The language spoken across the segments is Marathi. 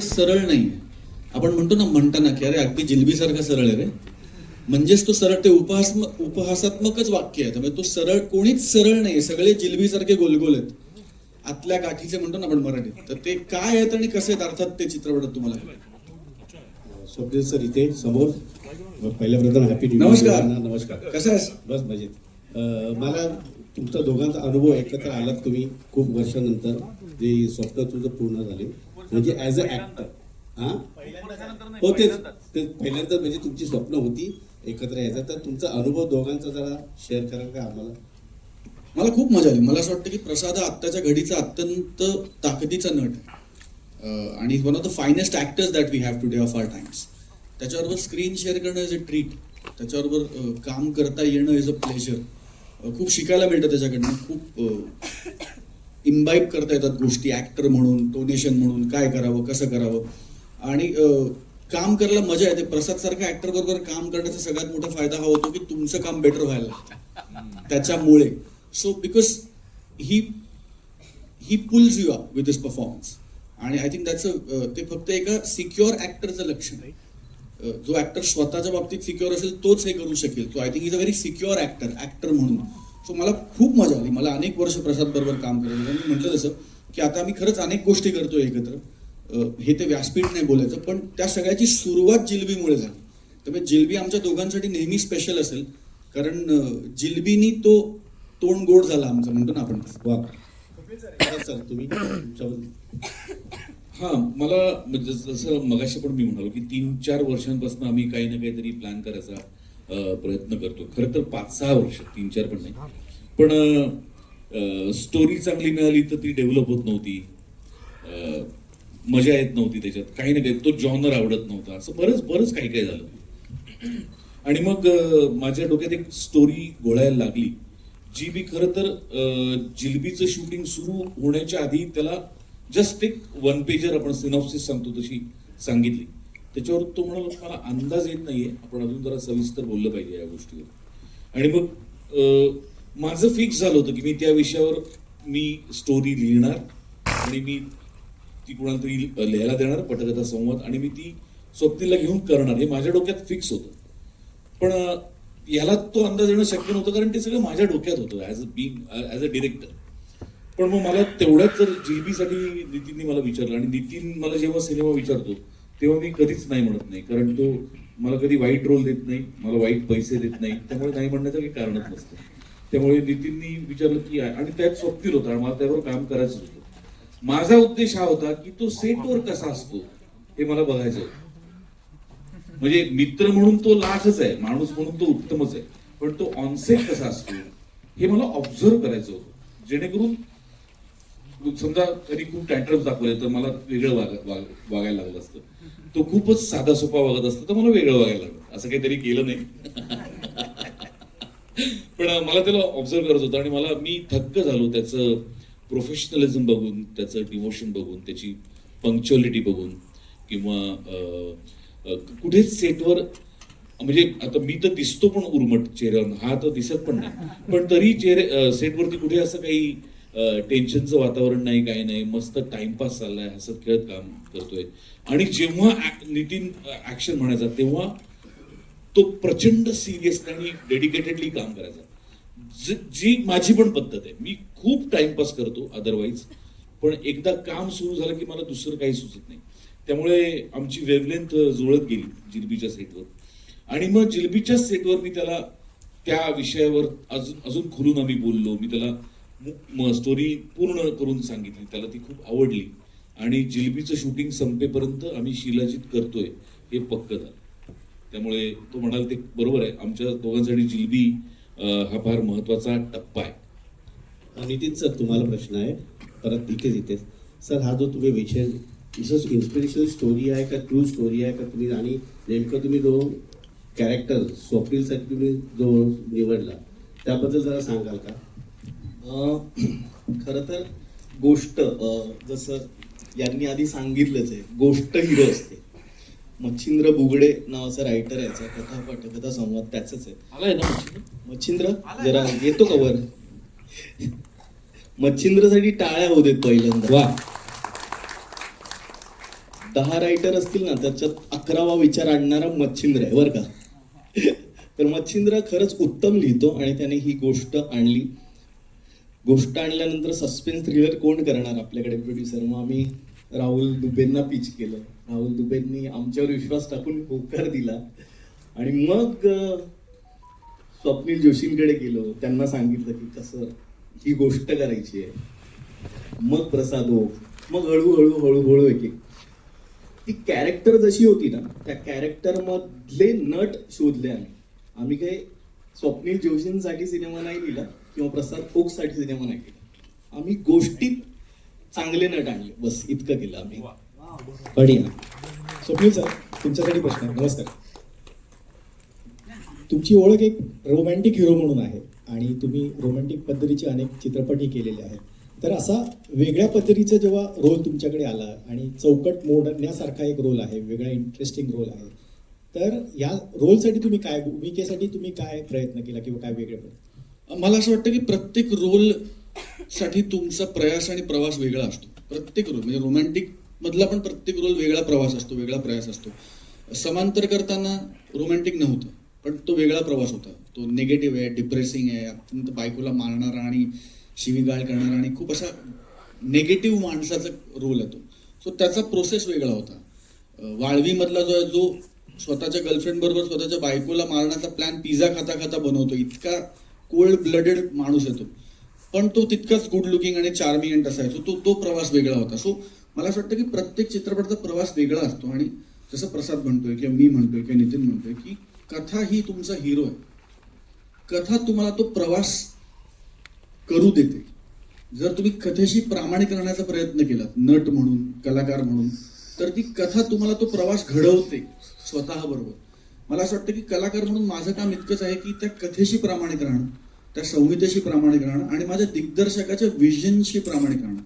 सरळ नाही. आपण म्हणतो ना म्हणताना की अरे अगदी जिलबीसारखा सरळ आहे रे. म्हणजेच तो सरळ ते उपहास उपहासात्मकच वाक्य आहे. त्यामुळे तो सरळ कोणीच सरळ नाही सगळे जिलबीसारखे गोलगोल आहेत. आतल्या गाठीचे म्हणतो ना आपण मराठीत. तर ते काय आहेत आणि कसे आहेत अर्थात ते चित्रपटात तुम्हाला स्वप्नील सर इथे समोर. पहिल्या प्रथम हॅपी नमस्कार. नमस्कार. कसं आहेस? बस मजेत. मला तुमचा दोघांचा अनुभव एकत्र आलात तुम्ही खूप वर्षानंतर. जे स्वप्न तुझं पूर्ण झाले. म्हणजे ऍज अ ऍक्टर हा? हो तेच. ते पहिल्यांदा म्हणजे तुमची स्वप्न होती एकत्र यायचं. तर तुमचा अनुभव दोघांचा जरा शेअर कराल का आम्हाला? मला खूप मजा आली. मला असं वाटतं की प्रसाद हा आत्ताच्या घडीचा अत्यंत ताकदीचा नट आहे. आणि one of the finest actors that we have today of our times त्याच्याबरोबर स्क्रीन शेअर करणं इज अ ट्रीट त्याच्याबरोबर काम करता येणं इज अ प्लेजर खूप शिकायला मिळतं त्याच्याकडनं. खूप इम्बाईब करता येतात गोष्टी ॲक्टर म्हणून टोनेशन म्हणून काय करावं कसं करावं. आणि काम करायला मजा येते. प्रसाद सारख्या ऍक्टर बरोबर काम करण्याचा सगळ्यात मोठा फायदा हा होतो की तुमचं काम बेटर व्हायला लागतं. त्याच्यामुळे. So because he he pulls you up with this performance आणि आय थिंक दॅट्स ते फक्त एका सिक्युअर ऍक्टरचं लक्षण आहे. जो ऍक्टर स्वतःच्या बाबतीत सिक्युअर असेल तोच हे करू शकेल. So I think is a very secure actor actor म्हणून. सो मला खूप मजा आली. मला अनेक वर्ष प्रसाद बरोबर काम करायचं मी म्हटलं तसं की आता आम्ही खरंच अनेक गोष्टी करतोय एकत्र. हे ते व्यासपीठ नाही बोलायचं पण त्या सगळ्याची सुरुवात जिलबीमुळे झाली. त्यामुळे जिलबी आमच्या दोघांसाठी नेहमी स्पेशल असेल. कारण जिलबीनी तो तोंड गोड झाला आमचं म्हणतो ना आपण. वा. सर तुम्ही हा मला म्हणजे जसं मगाशी पण मी म्हणालो की तीन चार वर्षांपासून आम्ही काही ना काहीतरी प्लॅन करायचा. प्रयत्न करतो. खरं तर पाच सहा वर्ष तीन चार पण नाही. पण स्टोरी चांगली मिळाली तर ती डेव्हलप होत नव्हती. अं, मजा येत नव्हती त्याच्यात. काही ना काही तो जॉनर आवडत नव्हता. असं बरंच बरंच काही काही झालं. आणि मग माझ्या डोक्यात एक स्टोरी घोळायला लागली जी मी खरं तर जिलबीचं शूटिंग सुरू होण्याच्या आधी त्याला जस्ट एक वन पेजर आपण सिनॉप्सिस सांगतो तशी सांगितली. त्याच्यावर तो म्हणाला मला अंदाज येत नाहीये. आपण अजून जरा सविस्तर बोललं पाहिजे या गोष्टीवर. आणि मग माझं फिक्स झालं होतं की मी त्या विषयावर मी स्टोरी लिहिणार आणि मी ती कुणाला तरी लिहायला देणार पटकथा संवाद आणि मी ती स्वप्नीला घेऊन करणार. हे माझ्या डोक्यात फिक्स होतं. पण याला तो अंदाज येणं शक्य नव्हतं कारण ते सगळं माझ्या डोक्यात होतं as a being as a director पण मग मला तेवढ्याच जर जीबीसाठी नितीनने मला विचारलं आणि नितीन मला जेव्हा सिनेमा विचारतो तेव्हा मी कधीच नाही म्हणत नाही. कारण तो मला कधी वाईट रोल देत नाही मला वाईट पैसे देत नाही. त्यामुळे नाही म्हणण्याचं काही कारणच नसतं. त्यामुळे नितीननी विचारलं की आणि त्यात स्वप्नील होता. आणि मला त्यावर काम करायचं होतं. माझा उद्देश हा होता की तो सेटवर कसा असतो हे मला बघायचं होतं. म्हणजे मित्र म्हणून तो लाखच आहे माणूस म्हणून तो उत्तमच आहे. पण तो ऑनसेट कसा असतो हे मला ऑब्झर्व करायचं होतं. जेणेकरून समजा कधी खूप टँट्रम्स दाखवले तर मला वेगळं वाग वागायला लागलं असतं. तो खूपच साधा सोपा वागत असतं तर मला वेगळं वागायला लागलं. असं काहीतरी केलं नाही. पण मला त्याला ऑब्झर्व करत होतं आणि मला मी थक्क झालो त्याचं प्रोफेशनलिझम बघून त्याचं डिवोशन बघून त्याची पंक्च्युअलिटी बघून किंवा कुठेच सेटवर म्हणजे आता मी तर दिसतो पण उर्मट चेहऱ्यावर हा तर दिसत पण नाही. पण तरी चेहरे सेटवरती कुठे असं काही टेन्शनचं वातावरण नाही काही नाही. मस्त टाइमपास चाललाय हसत खेळत काम करतोय. आणि जेव्हा नितीन ऍक्शन म्हणायचा तेव्हा तो प्रचंड सिरियस आणि डेडिकेटेडली काम करायचा. जी माझी पण पद्धत आहे. मी खूप टाइमपास करतो अदरवाईज पण एकदा काम सुरू झालं की मला दुसरं काही सुचत नाही. त्यामुळे आमची वेवलेंथ जुळत गेली जिलबीच्या सेटवर आणि मग जिलबीच्या सेटवर मी त्याला त्या विषयावर अजून अजून खुलून आम्ही बोललो. मी त्याला स्टोरी पूर्ण करून सांगितली. त्याला ती खूप आवडली. आणि जिलबीचं शूटिंग संपेपर्यंत आम्ही शिलाजित करतोय हे पक्क झालं. त्यामुळे तो म्हणाल ते बरोबर आहे. आमच्या दोघांसाठी जिलबी हा फार महत्त्वाचा टप्पा आहे. नितीन सर तुम्हाला प्रश्न आहे. परत इथेच इथेच. सर हा जो तुम्ही विषय विशेष इन्स्पिरेशनल स्टोरी आहे का ट्रू स्टोरी आहे का तुम्ही? आणि नेमकं तुम्ही जो कॅरेक्टर स्वप्नीलसाठी तुम्ही जो निवडला त्याबद्दल जरा सांगाल का? खरं तर गोष्ट जसं यांनी आधी सांगितलंच आहे गोष्ट हिरो असते. मच्छिंद्र बुगडे नावाचा रायटर याचा कथा पटकथा संवाद त्याच आहे. आलाय ना मच्छिंद्र? मच्छिंद्र? जरा येतो का वर? मच्छिंद्रसाठी टाळ्या होऊ देत पहिल्यांदा. वा. दहा रायटर असतील ना त्याच्यात अकरावा विचार आणणारा मच्छिंद्र आहे बरं का? तर मच्छिंद्र खरंच उत्तम लिहितो आणि त्याने ही गोष्ट आणली. गोष्ट आणल्यानंतर सस्पेन्स थ्रिलर कोण करणार आपल्याकडे प्रोड्युसर मग आम्ही राहुल दुबेंना पिच केलं. राहुल दुबेंनी आमच्यावर विश्वास टाकून होकार दिला. आणि मग स्वप्नील जोशींकडे गेलो. त्यांना सांगितलं की कसं ही गोष्ट करायची आहे. मग प्रसाद हो. मग हळूहळू हळूहळू एक एक. ती कॅरेक्टर जशी होती ना त्या कॅरेक्टर मधले नट शोधले आम्ही. आम्ही काही स्वप्नील जोशींसाठी सिनेमा नाही लिहिला किंवा प्रसाद ओकसाठी सिनेमा नाही लिहिला आम्ही गोष्टीत चांगले नट आणले. बस इतकं केलं आम्ही. बढिया स्वप्नील सर तुमच्यासाठी प्रश्न नमस्कार. तुमची ओळख एक रोमॅन्टिक हिरो म्हणून आहे आणि तुम्ही रोमॅन्टिक पद्धतीचे अनेक चित्रपटही केलेले आहेत. तर असा वेगळ्या पद्धतीचा जेव्हा रोल तुमच्याकडे आला आणि चौकट मोडण्यासारखा एक रोल आहे वेगळा इंटरेस्टिंग रोल आहे तर या रोलसाठी तुम्ही काय भूमिकेसाठी तुम्ही काय प्रयत्न केला किंवा काय वेगळे मला असं वाटतं की प्रत्येक रोलसाठी तुमचा प्रयास आणि प्रवास वेगळा असतो. प्रत्येक रोल म्हणजे रोमॅन्टिक मधला पण प्रत्येक रोल वेगळा प्रवास असतो वेगळा प्रयास असतो. समांतर करताना रोमॅन्टिक नव्हतं पण तो वेगळा प्रवास होता. तो निगेटिव्ह आहे डिप्रेसिंग आहे अत्यंत बायकोला मारणारा आणि शिवीगाळ करणारा आणि खूप असा नेगेटिव्ह माणसाचा रोल आहे तो. सो त्याचा प्रोसेस वेगळा होता. वाळवीमधला जो आहे जो स्वतःच्या गर्लफ्रेंड बरोबर स्वतःच्या बायकोला मारण्याचा प्लॅन पिझ्झा खाता खाता बनवतो इतका कोल्ड ब्लडेड माणूस येतो. पण तो तितकाच गुड लुकिंग आणि चार्मिंग अँड असायचो तो तो प्रवास वेगळा होता. सो मला असं वाटतं की प्रत्येक चित्रपटाचा प्रवास वेगळा असतो. आणि जसं प्रसाद म्हणतोय किंवा मी म्हणतोय किंवा नितीन म्हणतोय की कथा ही तुमचा हिरो आहे. कथा तुम्हाला तो प्रवास करू देते. जर तुम्ही कथेशी प्रामाणिक राहण्याचा प्रयत्न केला नट म्हणून कलाकार म्हणून तर ती कथा तुम्हाला तो प्रवास घडवते स्वतः बरोबर मला असं वाटतं की कलाकार म्हणून माझं काम इतकंच आहे की त्या कथेशी प्रामाणिक राहणं त्या संहितेशी प्रामाणिक राहणं आणि माझ्या दिग्दर्शकाच्या विजनशी प्रामाणिक राहणं.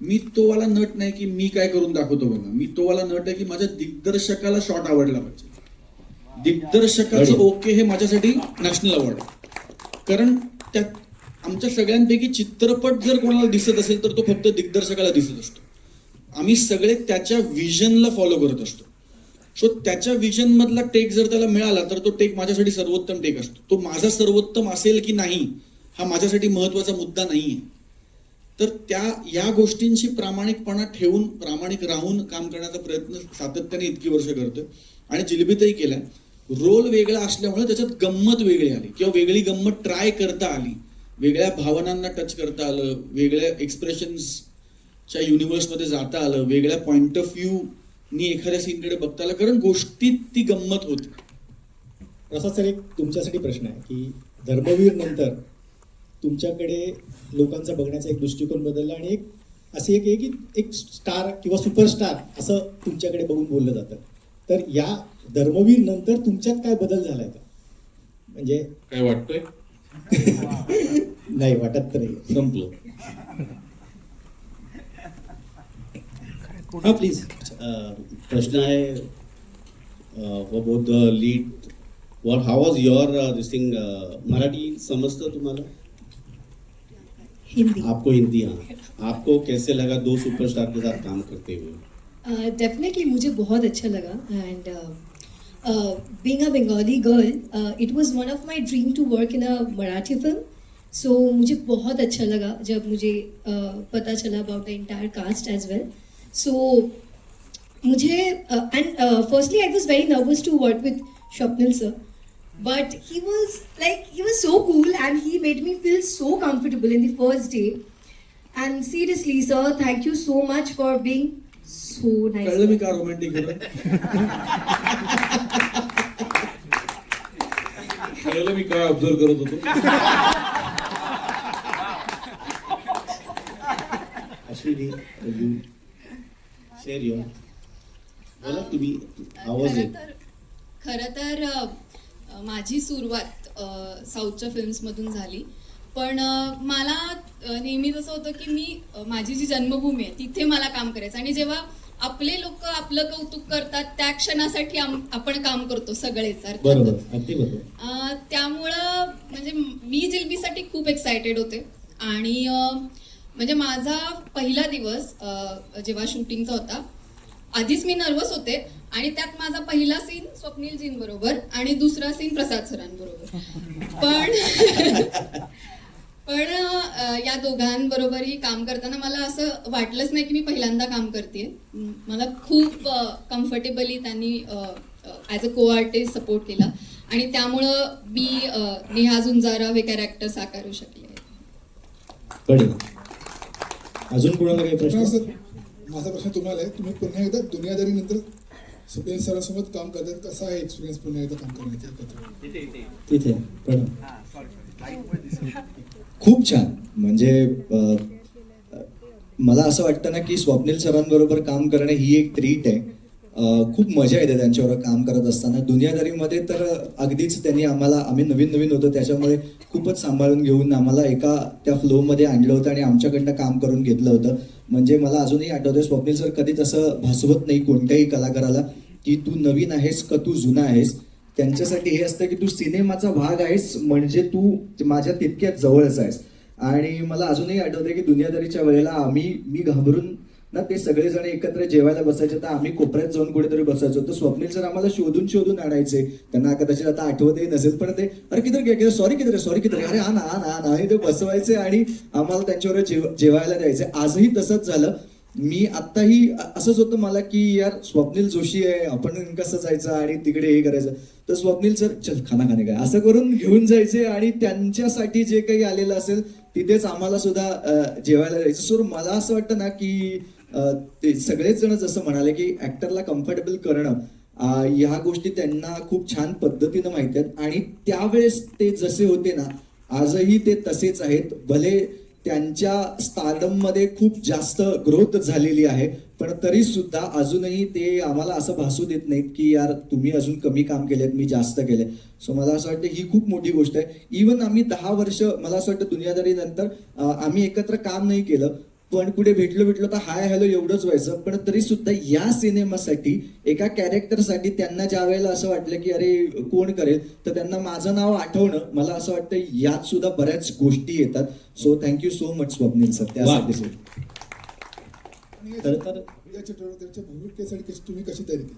मी तो वाला नट नाही की मी काय करून दाखवतो बघा. मी तो वाला नट आहे की माझ्या दिग्दर्शकाला शॉट आवडला पाहिजे. दिग्दर्शकाचं ओके हे माझ्यासाठी नॅशनल अवॉर्ड आहे. कारण त्यात आमच्या सगळ्यांपैकी चित्रपट जर कोणाला दिसत असेल तर तो फक्त दिग्दर्शकाला दिसत असतो. आम्ही सगळे त्याच्या विजनला फॉलो करत असतो. सो त्याच्या विजन मधला टेक जर त्याला मिळाला तर तो टेक माझ्यासाठी सर्वोत्तम टेक असतो. तो माझा सर्वोत्तम असेल की नाही हा माझ्यासाठी महत्त्वाचा मुद्दा नाही आहे तर त्या या गोष्टींशी प्रामाणिकपणा ठेवून प्रामाणिक राहून काम करण्याचा प्रयत्न सातत्याने इतकी वर्ष करतोय. आणि जिलबीतही केलाय. रोल वेगळा असल्यामुळे त्याच्यात गंमत वेगळी आली. किंवा वेगळी गंमत ट्राय करता आली. वेगळ्या भावनांना टच करता आलं. वेगळ्या एक्सप्रेशन्सच्या युनिव्हर्समध्ये जाता आलं. वेगळ्या पॉइंट ऑफ व्ह्यू नी एखाद्या सीनकडे बघता आलं कारण गोष्टीत ती गंमत होती. प्रसाद सर एक तुमच्यासाठी प्रश्न आहे की धर्मवीर नंतर तुमच्याकडे लोकांचा बघण्याचा एक दृष्टिकोन बदलला आणि एक असे एक आहे की एक स्टार किंवा सुपरस्टार असं तुमच्याकडे बघून बोललं जातं. तर या धर्मवीर नंतर तुमच्यात काय बदल झालाय का? म्हणजे काय वाटतंय? नाही वाटत तर नाही. संपलं. हा प्लीज़ प्रश्न आहे for both the lead what how was your this thing Marathi समजतं तुम्हाला हिंदी। आपको हिंदी हाँ। आपको कैसे लगा दो सुपरस्टार के साथ काम करते हुए? डेफिनेटली uh, मुझे बहुत अच्छा लगा and being a Bengali girl it was one of my dream to work in a Marathi film so मुझे बहुत अच्छा लगा जब मुझे uh, पता चला about the entire cast as well so मुझे and firstly I was very nervous to work with Swapnil sir but he was like he was so cool and he made me feel so comfortable in the first day and seriously sir thank you so much for being so nice कळलं मी का रोमॅन्टिक कळलं मी काय ऑब्झर्व करत होतो अश्विनी यू शेअर युअर बोला तुम्ही आवाज खरं तर खरं तर अ, माझी सुरुवात अ, साऊथच्या फिल्म्समधून झाली. पण अ, मला अ, नेहमीच असं होतं की मी अ, माझी जी जन्मभूमी आहे तिथे मला काम करायचं. आणि जेव्हा आपले लोक आपलं कौतुक करतात त्या क्षणासाठी आम- आपण काम करतो सगळेच अर्थातच. बरोबर अगदी बरोबर. अ, त्यामुळं म्हणजे मी जिलबीसाठी खूप एक्सायटेड होते. आणि अ, म्हणजे माझा पहिला दिवस जेव्हा शूटिंगचा होता आधीच मी नर्वस होते आणि त्यात माझा पहिला सीन स्वप्नीलजीं बरोबर आणि दुसरा सीन प्रसाद सरांबरोबर पण पण या दोघांबरोबरही काम करताना मला असं वाटलंच नाही की मी पहिल्यांदा काम करते मला खूप कम्फर्टेबली त्यांनी ॲज अ को आर्टिस्ट सपोर्ट केला आणि त्यामुळं मी नेहा झुंजारा हे कॅरेक्टर साकारू शकले. अजून कोणाला काही प्रश्न? माझा प्रश्न तुम्हाला आहे. तुम्ही पुन्हा एकदा दुनियादारी नंतर सुप्रियन सरांसोबत काम करतात. कसा आहे एक्सपिरियन्स पुन्हा एकदा काम करण्याचा तिथे खूप छान. म्हणजे मला असं वाटतं ना की स्वप्नील सरांबरोबर काम करणं ही एक ट्रीट आहे. खूप मजा येते त्यांच्यावर काम करत असताना. दुनियादारीमध्ये तर अगदीच त्यांनी आम्हाला आम्ही नवीन नवीन होतो त्याच्यामुळे खूपच सांभाळून घेऊन आम्हाला एका त्या फ्लोमध्ये आणलं होतं आणि आमच्याकडनं काम करून घेतलं होतं. म्हणजे मला अजूनही आठवतंय स्वप्नील सर कधी तसं भासवत नाही कोणत्याही कलाकाराला की तू नवीन आहेस का तू जुना आहेस? त्यांच्यासाठी हे असतं की तू सिनेमाचा भाग आहेस म्हणजे तू माझ्या तितक्या जवळच आहेस. आणि मला अजूनही आठवतंय की दुनियादारीच्या वेळेला आम्ही मी घाबरून ना ते सगळेजण एकत्र जेवायला बसायचे. तर आम्ही कोपऱ्यात जाऊन कुठेतरी बसायचो. तर स्वप्नील सर आम्हाला शोधून शोधून आणायचे. त्यांना कदाचित आता आठवतही नसेल पण ते अरे किती गे सॉरी किती सॉरी किती अरे हा ना हा ना हा ना ते बसवायचे आणि आम्हाला त्यांच्यावर जेव जेवायला द्यायचे. आजही तसंच झालं. मी आत्ताही असंच होतं मला की यार स्वप्नील जोशी आहे आपण कसं जायचं आणि तिकडे हे करायचं. तर स्वप्नील सर चल खाना खाणे काय? असं करून घेऊन जायचे आणि त्यांच्यासाठी जे काही आलेलं असेल तिथेच आम्हाला सुद्धा जेवायला जायचं सर मला असं वाटतं ना की ते सगळेच जण जसं म्हणाले की ऍक्टरला कम्फर्टेबल करणं ह्या गोष्टी त्यांना खूप छान पद्धतीनं माहिती आहेत. आणि त्यावेळेस ते जसे होते ना आजही ते तसेच आहेत. भले त्यांच्या स्टार्डममध्ये खूप जास्त ग्रोथ झालेली आहे पण तरी सुद्धा अजूनही ते आम्हाला असं भासू देत नाहीत की यार तुम्ही अजून कमी काम केलेत मी जास्त केले सो मला असं वाटतं ही खूप मोठी गोष्ट आहे. इवन आम्ही दहा वर्ष मला असं वाटतं दुनियादारी नंतर आम्ही एकत्र काम नाही केलं पण कुठे भेटलो भेटलो तर हाय हॅलो एवढंच व्हायचं. पण तरी सुद्धा या सिनेमासाठी एका कॅरेक्टरसाठी त्यांना ज्या वेळेला असं वाटलं की अरे कोण करेल? तर त्यांना माझं नाव आठवणं मला असं वाटतं यात सुद्धा बऱ्याच गोष्टी येतात. So thank you so much Swapnil sir त्यासाठी तर भूमिकेसाठी कशी तुम्ही कशी तयारी केली?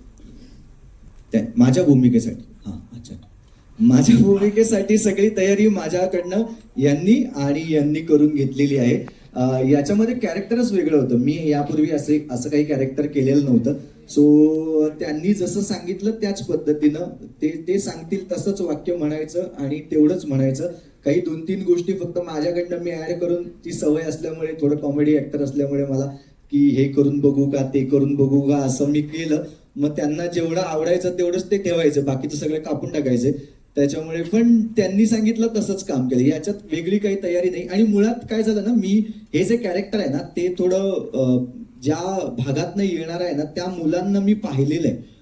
त्या माझ्या भूमिकेसाठी. हा अच्छा. माझ्या भूमिकेसाठी सगळी तयारी माझ्याकडनं यांनी आणि यांनी करून घेतलेली आहे. याच्यामध्ये कॅरेक्टरच वेगळं होतं. मी यापूर्वी असे असं काही कॅरेक्टर केलेलं नव्हतं. सो त्यांनी जसं सांगितलं त्याच पद्धतीनं ते ते सांगतील तसंच वाक्य म्हणायचं आणि तेवढंच म्हणायचं. काही दोन तीन गोष्टी फक्त माझ्याकडनं मी ऍड करून ती सवय असल्यामुळे थोडं कॉमेडी ऍक्टर असल्यामुळे मला की हे करून बघू का ते करून बघू का असं मी केलं. मग त्यांना जेवढं आवडायचं तेवढंच ते ठेवायचं. बाकीचं सगळं कापून टाकायचे. त्याच्यामुळे पण त्यांनी सांगितलं तसंच काम केलं. याच्यात वेगळी काही तयारी नाही. आणि मुळात काय झालं ना मी हे जे कॅरेक्टर आहे ना ते थोडं ज्या भागातनं येणार आहे ना त्या मुलांना मी पाहिलेलं आहे.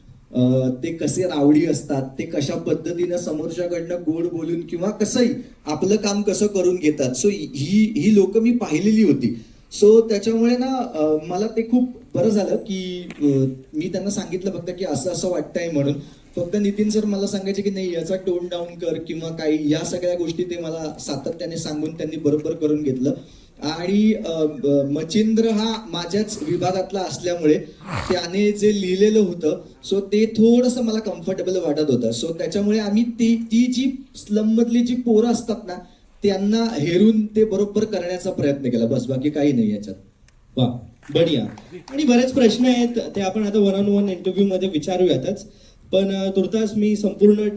ते कसे रावडी असतात ते कशा पद्धतीनं समोरच्याकडनं गोड बोलून किंवा कसंही आपलं काम कसं करून घेतात. सो ही ही लोक मी पाहिलेली होती. सो त्याच्यामुळे ना मला ते खूप बरं झालं की मी त्यांना सांगितलं फक्त की असं असं वाटतंय म्हणून. फक्त नितीन सर मला सांगायचे की नाही याचा टोन डाऊन कर किंवा काही या सगळ्या गोष्टी ते मला सातत्याने सांगून त्यांनी बरोबर करून घेतलं. आणि मचिंद्र हा माझ्याच विभागातला असल्यामुळे त्याने जे लिहिलेलं होतं सो ते थोडंसं मला कम्फर्टेबल वाटत होतं. सो त्याच्यामुळे आम्ही ती ती जी स्लममधली जी पोरं असतात ना त्यांना हेरून ते बरोबर करण्याचा प्रयत्न केला. बस बाकी काही नाही याच्यात. वा बढिया. आणि बरेच प्रश्न आहेत ते आपण आता वन ऑन वन इंटरव्ह्यू मध्ये विचारूयातच. पण तुर्तास मी संपूर्ण